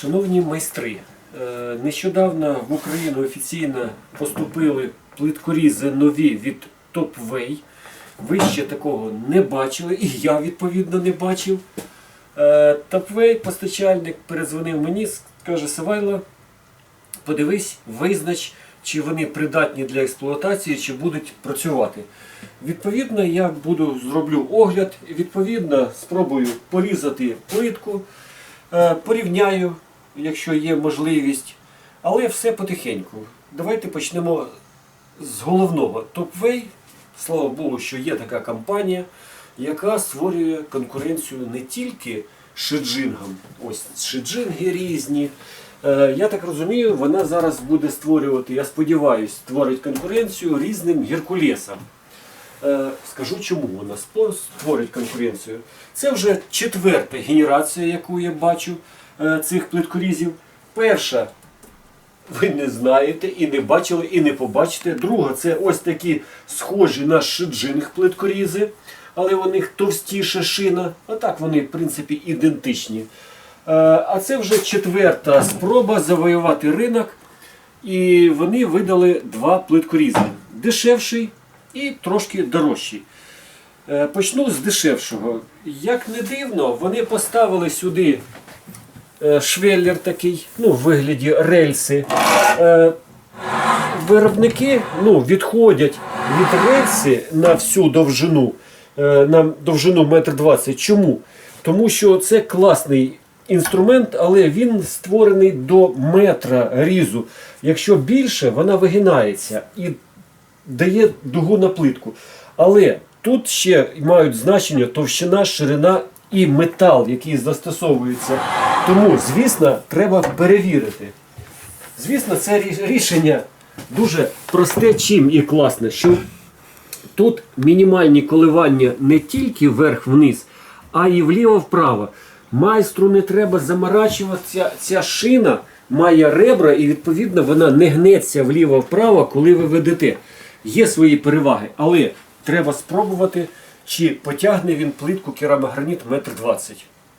Шановні майстри, е, нещодавно в Україну офіційно поступили плиткорізи нові від Topway. Ви ще такого не бачили, і я відповідно не бачив. Topway, постачальник, передзвонив мені, каже Савайло, подивись, визнач, чи вони придатні для експлуатації, чи будуть працювати. Відповідно, я буду зроблю огляд, відповідно, спробую порізати плитку, е, порівняю, якщо є можливість, але все потихеньку. Давайте почнемо з головного. Topway, слава Богу, що є така компанія, яка створює конкуренцію не тільки шиджингам. Ось шиджинги різні. Е, Я так розумію, вона зараз буде створювати, я сподіваюся, створить конкуренцію різним геркулесам. Е, Скажу, чому вона створить конкуренцію. Це вже четверта генерація, яку я бачу цих плиткорізів. Перша ви не знаєте і не бачили, і не побачите. Друга це ось такі схожі на шиджинг плиткорізи, але у них товстіша шина. А так вони, в принципі, ідентичні. Е, А це вже четверта спроба завоювати ринок. І вони видали два плиткорізи. Дешевший і трошки дорожчий. Е, Почну з дешевшого. Як не дивно, вони поставили сюди е, швеллер такий, ну, в вигляді рельси. Е, Виробники ну, відходять від рельси на всю довжину, е, на довжину 1,20 м. Чому? Тому що це класний інструмент, але він створений до метра різу. Якщо більше, вона вигинається і дає дугу на плитку. Але тут ще мають значення товщина, ширина і метал, який застосовується. Тому, звісно, треба перевірити. Звісно, це рішення дуже просте, чим і класне, що тут мінімальні коливання не тільки вверх-вниз, а і вліво-вправо. Майстру не треба заморачуватися, ця шина має ребра і відповідно вона не гнеться вліво-вправо, коли ви ведете. Є свої переваги, але треба спробувати, чи потягне він плитку керамограніт 1,20 м.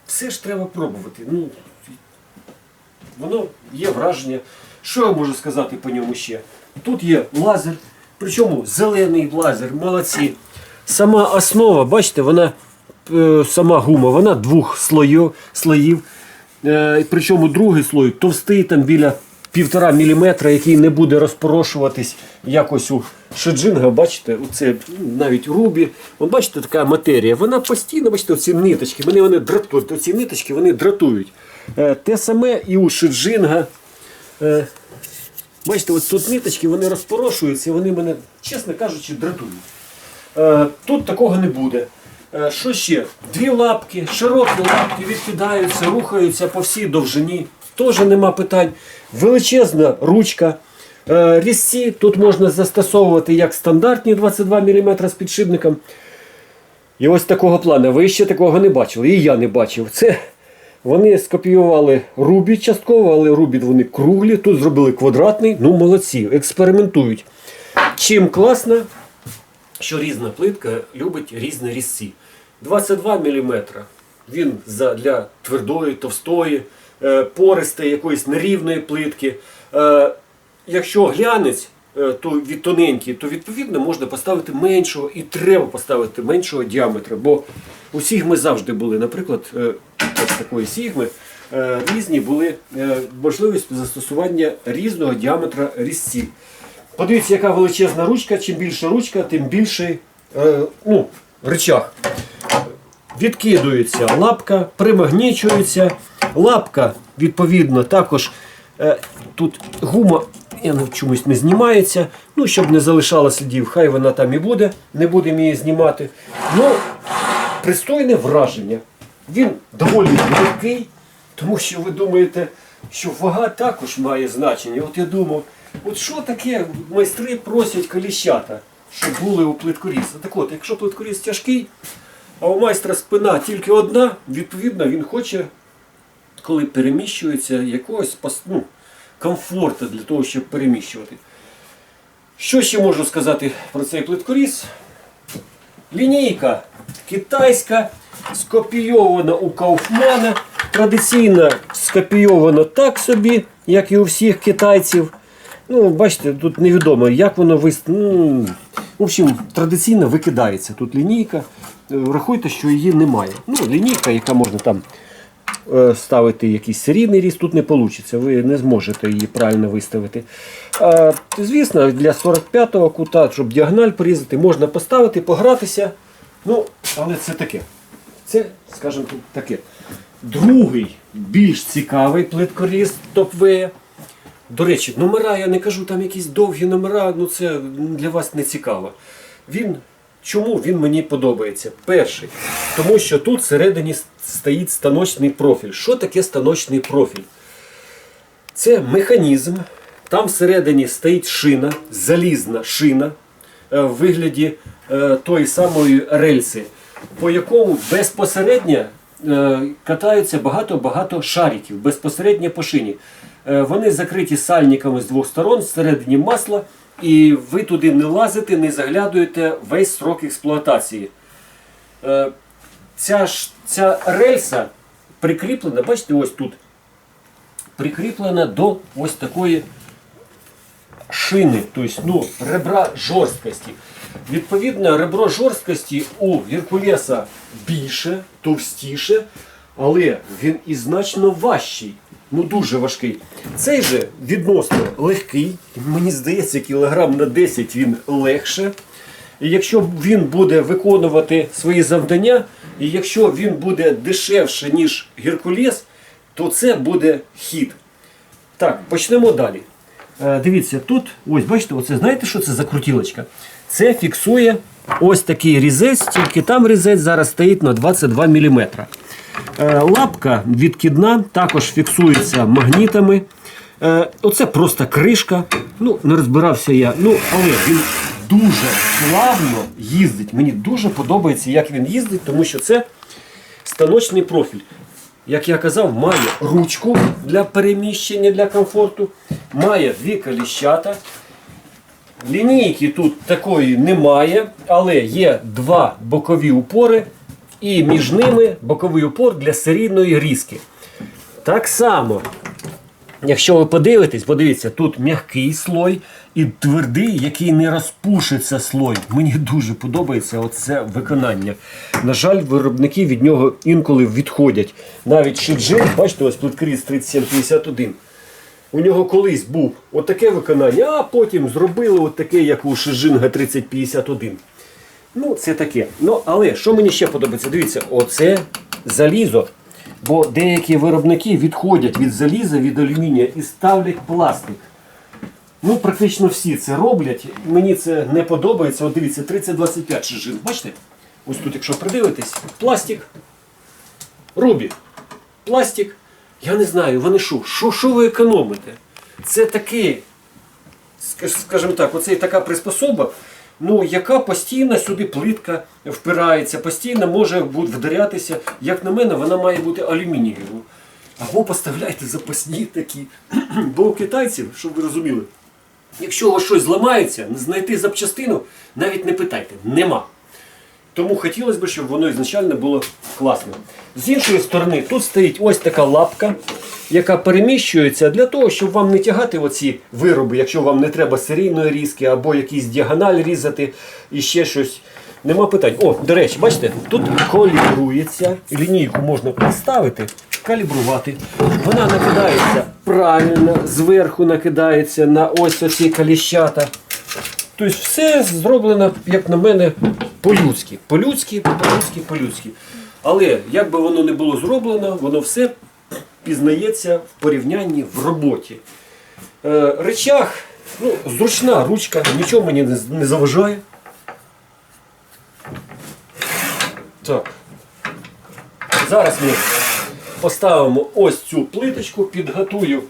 Все ж треба пробувати. Ну, воно є враження. Що я можу сказати по ньому ще? Тут є лазер, причому зелений лазер, молодці. Сама основа, бачите, вона е, сама гума, вона двох слоїв, слоїв. Е, причому другий слой товстий там біля півтора міліметра, який не буде розпорошуватись якось у шеджинга. Бачите, оце навіть рубі. От бачите, така матерія. Вона постійно, бачите, оці ниточки, вони, вони дратують. Оці ниточки вони дратують. Е, те саме і у шеджинга. Е, Бачите, от тут ниточки вони розпорошуються, вони мене, чесно кажучи, дратують. Е, Тут такого не буде. Що ще? Дві лапки, широкі лапки відкидаються, рухаються по всій довжині. Теж нема питань. Величезна ручка. Е, Різці тут можна застосовувати як стандартні 22 мм з підшипником. І ось такого плану. Ви ще такого не бачили, і я не бачив. Це вони скопіювали рубі частково, але рубі вони круглі, тут зробили квадратний. Ну, молодці, експериментують. Чим класно, що різна плитка любить різні різці. 22 мм. Він для твердої, товстої, е, пористої, якоїсь нерівної плитки. Якщо глянець, е, то від тоненький, то відповідно можна поставити меншого і треба поставити меншого діаметра. Бо у сігми завжди були, наприклад, е, ось такої сігми, е, різні були можливість застосування різного діаметра різців. Подивіться, яка величезна ручка. Чим більша ручка, тим більший ну, рычаг. Відкидується лапка, примагнічується. Лапка, відповідно, також тут гума я не- чомусь не знімається. Ну, щоб не залишало слідів, хай вона там і буде, не будемо її знімати. Ну, пристойне враження. Він доволі легкий, тому що ви думаєте, що вага також має значення. От я думав, от що таке майстри просять коліщата, щоб були у плиткоріз. Так от, якщо плиткоріз тяжкий, а у майстра спина тільки одна, відповідно, він хоче, коли переміщується, якогось ну, комфорту для того, щоб переміщувати. Що ще можу сказати про цей плиткоріз? Лінійка китайська, скопійована у Кауфмана. Традиційно скопійовано так собі, як і у всіх китайців. Ну, бачите, тут невідомо, як воно вис... ну, В общем, традиційно викидається тут лінійка. Е, Рахуйте, що її немає. Ну, лінійка, яка можна там е, ставити якийсь серійний ріст, тут не вийде. Ви не зможете її правильно виставити. Звісно, для 45-го кута, щоб діагональ порізати, можна поставити, погратися. Ну, але це таке. Це, скажімо так, таке. Другий, більш цікавий плиткоріз топ-В. До речі, номера я не кажу, там якісь довгі номера, ну це для вас не цікаво. Він, чому він мені подобається? Перший, тому що тут всередині стоїть станочний профіль. Що таке станочний профіль? Це механізм. Там всередині стоїть шина, залізна шина е, в вигляді е, тої самої рельси, по якому безпосередньо катаються багато-багато шариків, безпосередньо по шині. Е, Вони закриті сальниками з двох сторон, всередині масла, і ви туди не лазите, не заглядуєте весь срок експлуатації. Е, Ця, ж- ця рельса прикріплена, бачите, ось тут прикріплена до ось такої шини, тобто ну, ребра жорсткості. Відповідно, ребро жорсткості у Геркулеса більше, товстіше, але він і значно важчий. Ну дуже важкий. Цей же відносно легкий, мені здається, кілограм на 10 він легше. І якщо він буде виконувати свої завдання, і якщо він буде дешевше, ніж Геркулес, то це буде хід. Так, почнемо далі. Е, дивіться, тут, ось бачите, оце знаєте, що це за крутілочка? Це фіксує ось такий різець, тільки там різець зараз стоїть на 22 мм. Е, лапка відкидна, також фіксується магнітами. Е, оце просто кришка. Ну, не розбирався я. Ну, але він дуже плавно їздить. Мені дуже подобається, як він їздить, тому що це станочний профіль. Як я казав, має ручку для переміщення для комфорту, має дві коліщата. Лінійки тут такої немає, але є два бокові упори, і між ними боковий упор для серійної різки. Так само, якщо ви подивитесь, подивіться, тут м'який слой і твердий, який не розпушиться слой. Мені дуже подобається оце виконання. На жаль, виробники від нього інколи відходять. Навіть Шиджин, бачите, ось плиткріз 3751. У нього колись був отаке виконання, а потім зробили отаке, як у Шижинга 3051. Ну, це таке. Ну, але що мені ще подобається? Дивіться, оце залізо. Бо деякі виробники відходять від заліза, від алюмінія і ставлять пластик. Ну, практично всі це роблять. Мені це не подобається. От дивіться, 3025 шижин. Бачите? Ось тут, якщо придивитесь, пластик. Рубі. Пластик. Я не знаю, вони що? Що, що ви економите? Це таке, скажімо так, оце така приспособа, ну, яка постійно сюди плитка впирається, постійно може вдарятися. Як на мене, вона має бути алюмінієвою. Або поставляйте запасні такі. Бо у китайців, щоб ви розуміли, якщо у вас щось зламається, знайти запчастину, навіть не питайте, нема. Тому хотілося б, щоб воно ізначально було класно. З іншої сторони, тут стоїть ось така лапка, яка переміщується для того, щоб вам не тягати оці вироби, якщо вам не треба серійної різки або якийсь діагональ різати і ще щось. Нема питань. О, до речі, бачите, тут калібрується. Лінійку можна поставити, калібрувати. Вона накидається правильно, зверху накидається на ось оці каліщата. Тобто все зроблено, як на мене, по-людськи. По-людськи, по-людськи, по-людськи. Але як би воно не було зроблено, воно все пізнається в порівнянні в роботі. Е, речах, ну, зручна ручка, нічого мені не, не заважає. Так. Зараз ми поставимо ось цю плиточку, підготую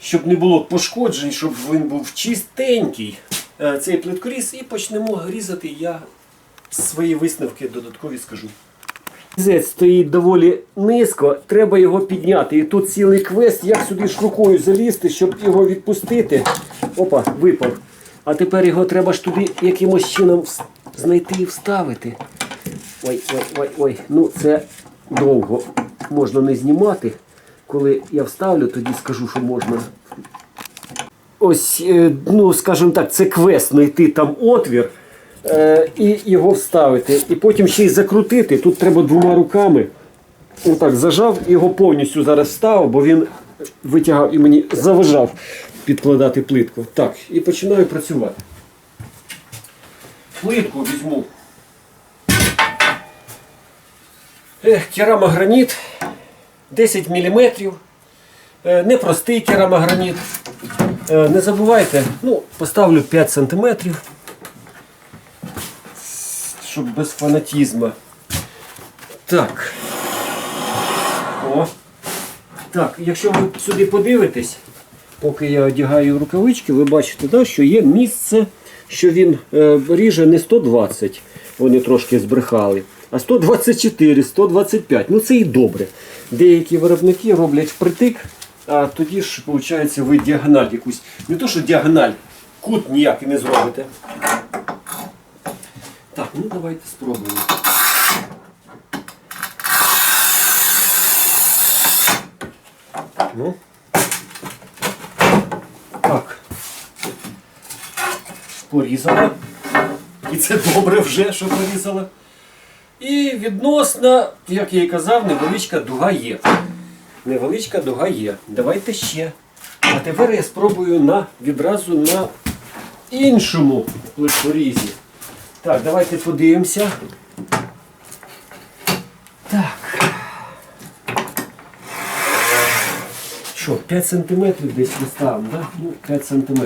щоб не було пошкоджень, щоб він був чистенький е, цей плиткоріз, і почнемо різати. Я свої висновки додаткові скажу. Різець стоїть доволі низько, треба його підняти. І тут цілий квест, як сюди ж рукою залізти, щоб його відпустити. Опа, випав. А тепер його треба ж туди якимось чином знайти і вставити. Ой, ой, ой, ой, ну це довго. можна не знімати. Коли я вставлю, тоді скажу, що можна. Ось, е, ну, скажімо так, це квест знайти там отвір е, і його вставити. І потім ще й закрутити. Тут треба двома руками. Отак зажав, його повністю зараз вставив, бо він витягав і мені заважав підкладати плитку. Так, і починаю працювати. Плитку візьму. Ех, керамограніт 10 мм. Непростий керамограніт. Е, Не забувайте, ну, поставлю 5 см, щоб без фанатізму. Так. О. Так, якщо ви сюди подивитесь, поки я одягаю рукавички, ви бачите, да, що є місце, що він е, ріже не 120, вони трошки збрехали, а 124, 125. Ну це і добре. Деякі виробники роблять впритик, а тоді ж, виходить, ви діагональ якусь. Не то, що діагональ, кут ніякий не зробите. Так, ну давайте спробуємо. Ну. Так. Порізала. І це добре вже, що порізала. І відносно, як я і казав, невеличка дуга є. Невеличка дуга є. Давайте ще. А тепер я спробую на, відразу на іншому плитворізі. Так, давайте подивимося. Так. Що, 5 см десь виставимо, да? Ну, 5 см.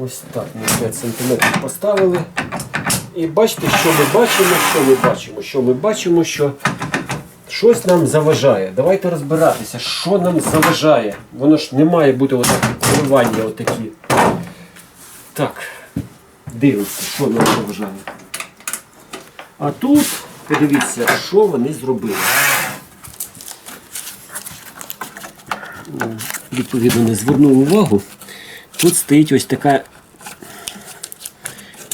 Ось так ми 5 см поставили. І бачите, що ми бачимо, що ми бачимо, що ми бачимо, що щось нам заважає. Давайте розбиратися, що нам заважає. Воно ж не має бути отакі коливання отакі. Так, дивимося, що нам заважає. А тут, подивіться, що вони зробили. відповідно не звернув увагу. Тут стоїть ось така.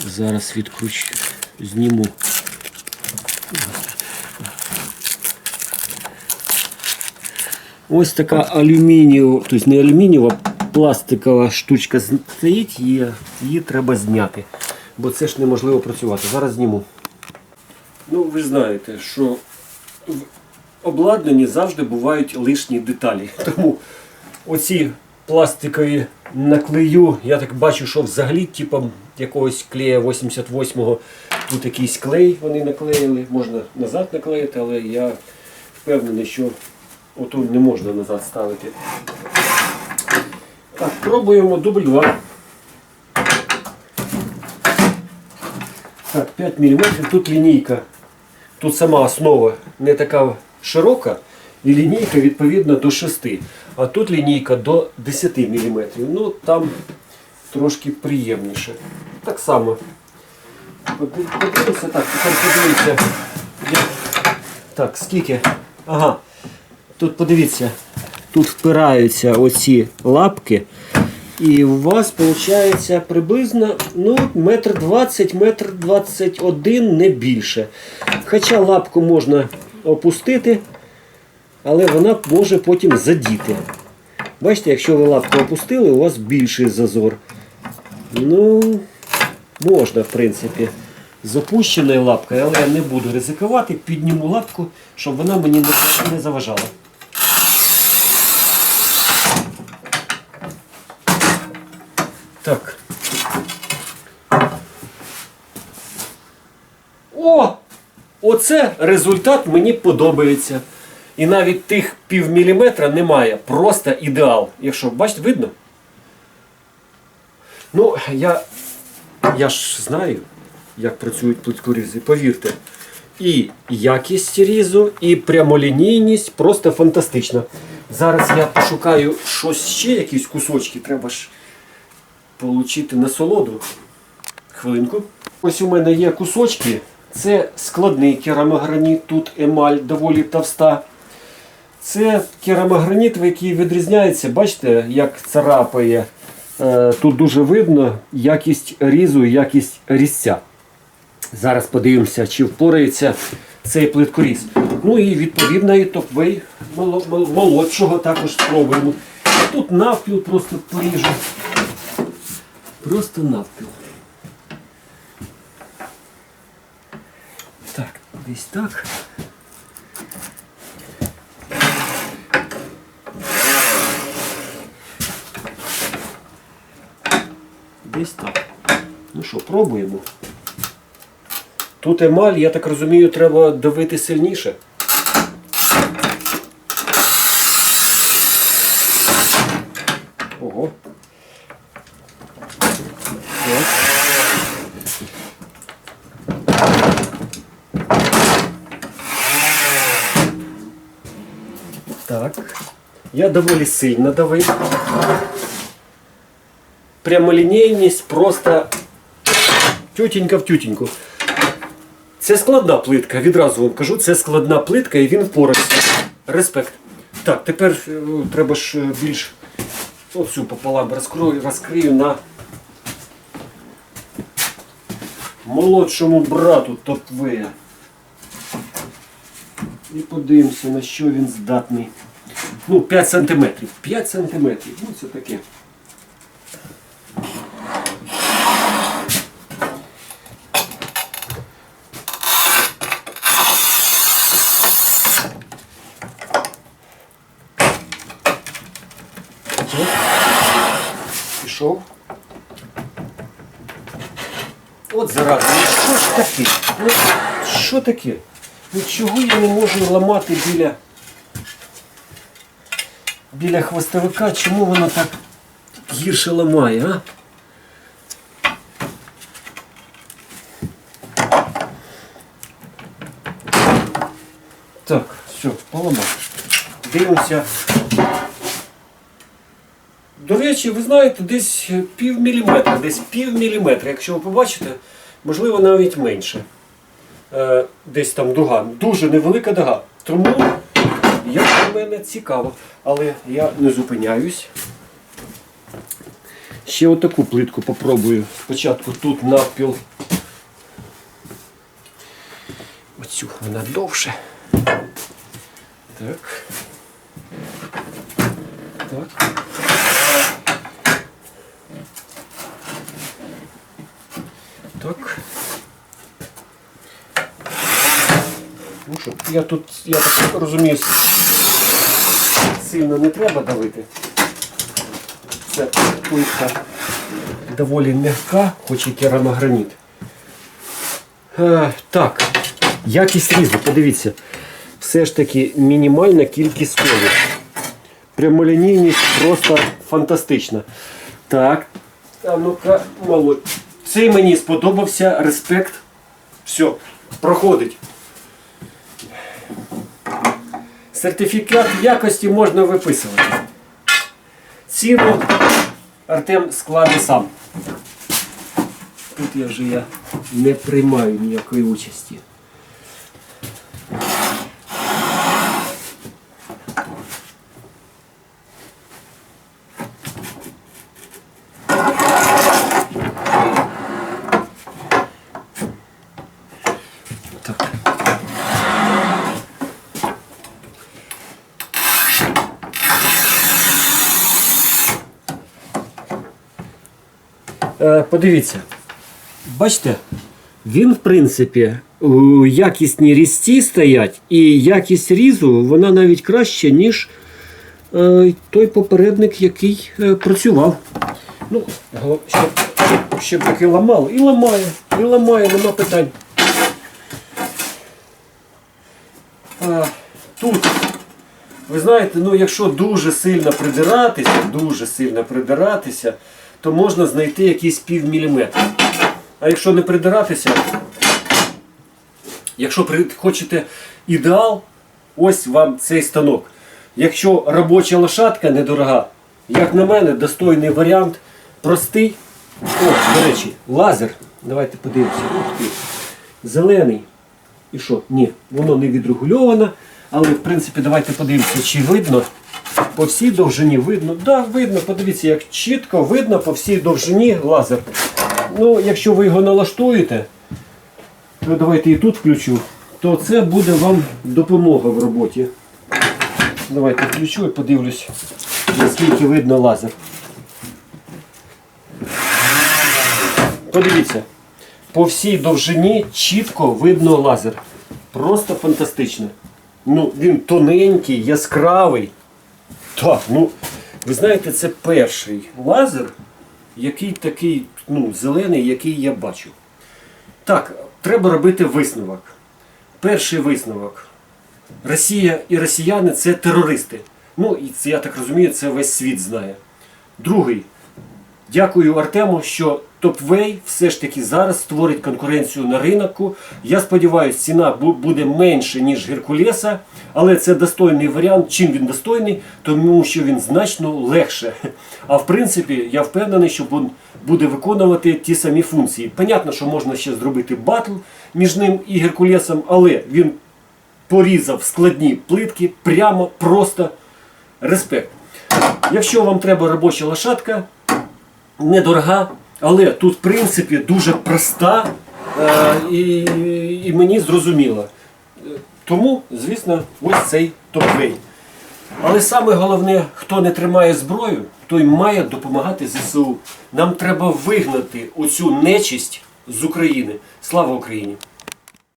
Зараз відкручу, зніму. Ось така алюмінієва, тобто не алюмінієва, пластикова штучка стоїть, її, її треба зняти. Бо це ж неможливо працювати. Зараз зніму. Ну, ви знаєте, що в обладнанні завжди бувають лишні деталі. Тому оці пластикові наклею, я так бачу, що взагалі типом якогось клея 88-го тут якийсь клей вони наклеїли. Можна назад наклеїти, але я впевнений, що оту не можна назад ставити. Так, пробуємо дубль 2. Так, 5 мм. Тут лінійка. Тут сама основа не така широка, і лінійка відповідно до 6. А тут лінійка до 10 мм. Ну там трошки приємніше. Так само. Подивимося, так, тепер подивіться. Так, скільки? Ага. Тут подивіться, тут впираються оці лапки. І у вас виходить приблизно ну, метр двадцять, метр двадцять один, не більше. Хоча лапку можна опустити, але вона може потім задіти. Бачите, якщо ви лапку опустили, у вас більший зазор. Ну, можна, в принципі, з опущеною лапкою, але я не буду ризикувати, підніму лапку, щоб вона мені не- заважала. Так. О! Оце результат мені подобається. І навіть тих пів міліметра немає. Просто ідеал. Якщо, бачите, видно? Ну, я, я ж знаю, як працюють плиткорізи, повірте. І якість різу, і прямолінійність просто фантастична. Зараз я пошукаю щось ще, якісь кусочки, треба ж отримати насолоду. Хвилинку. Ось у мене є кусочки. Це складний керамограніт, тут емаль доволі товста. Це керамограніт, який відрізняється, бачите, як царапає. Е, Тут дуже видно якість різу, якість різця. Зараз подивимося, чи впорається цей плиткоріз. Ну і відповідно і топвей молодшого також спробуємо. Тут навпіл просто поріжу. Просто навпіл. Так, десь так. Десь так. Ну що, пробуємо. Тут емаль, я так розумію, треба давити сильніше. Ого. Так. Так. Я доволі сильно давив. Прямолінійність просто тютенька в тютеньку. Це складна плитка, відразу вам кажу, це складна плитка і він впорався. Респект. Так, тепер е, треба ж е, більш оцю пополам розкрою, розкрию на молодшому брату Топвея. І подивимося, на що він здатний. Ну, 5 сантиметрів. 5 сантиметрів. Ну, це таке. Пішов. От зараза, ну що ж таке? Ну, що таке? Ну чого я не можу ламати біля, біля хвостовика? Чому воно так гірше ламає, а? Так, все, поламав. Дивимося. До речі, ви знаєте, десь пів міліметра, десь пів міліметра. Якщо ви побачите, можливо навіть менше. Е, десь там дуга. Дуже невелика дуга. Тому, як для мене, цікаво. Але я не зупиняюсь. Ще отаку плитку попробую. Спочатку тут навпіл. Оцю вона довше. Так. Так. Так. Ну що, я тут, я так розумію, сильно не треба давити. Це плитка доволі м'яка, хоч і керамограніт. Е, так, якість різу, подивіться. Все ж таки мінімальна кількість колів. Прямолінійність просто фантастична. Так, а ну-ка, молодь. Цей мені сподобався, респект. Все, проходить. Сертифікат якості можна виписувати. Ціну Артем складе сам. Тут я вже я не приймаю ніякої участі. Подивіться, бачите, він, в принципі, якісні різці стоять, і якість різу вона навіть краща, ніж е, той попередник, який е, працював. Ну, щоб, щоб, таки ламало. І ламає, і ламає, нема питань. А, тут, ви знаєте, ну якщо дуже сильно придиратися, дуже сильно придиратися, то можна знайти якийсь пів міліметра. А якщо не придиратися, якщо хочете ідеал, ось вам цей станок. Якщо робоча лошадка недорога, як на мене, достойний варіант, простий. О, до речі, лазер. Давайте подивимося. Зелений. І що? Ні, воно не відрегульовано. Але в принципі давайте подивимося, чи видно. По всій довжині видно. Так, да, видно, подивіться, як чітко видно по всій довжині лазер. Ну, якщо ви його налаштуєте, то давайте і тут включу. то це буде вам допомога в роботі. Давайте включу і подивлюсь, наскільки видно лазер. Подивіться, по всій довжині чітко видно лазер. Просто фантастично. Ну, він тоненький, яскравий. Так, ну, ви знаєте, це перший лазер, який такий ну, зелений, який я бачу. Так, треба робити висновок. Перший висновок. Росія і росіяни це терористи. Ну, і це, я так розумію, це весь світ знає. Другий. Дякую Артему, що Топвей все ж таки зараз створить конкуренцію на ринку. Я сподіваюся, ціна буде менше, ніж Геркулеса, але це достойний варіант. Чим він достойний? Тому що він значно легше. А в принципі, я впевнений, що буде виконувати ті самі функції. Понятно, що можна ще зробити батл між ним і Геркулесом, але він порізав складні плитки прямо, просто респект. Якщо вам треба робоча лошадка, недорога, але тут, в принципі, дуже проста е, і, і мені зрозуміла. Тому, звісно, ось цей топвей. Але саме головне, хто не тримає зброю, той має допомагати ЗСУ. Нам треба вигнати оцю нечисть з України. Слава Україні!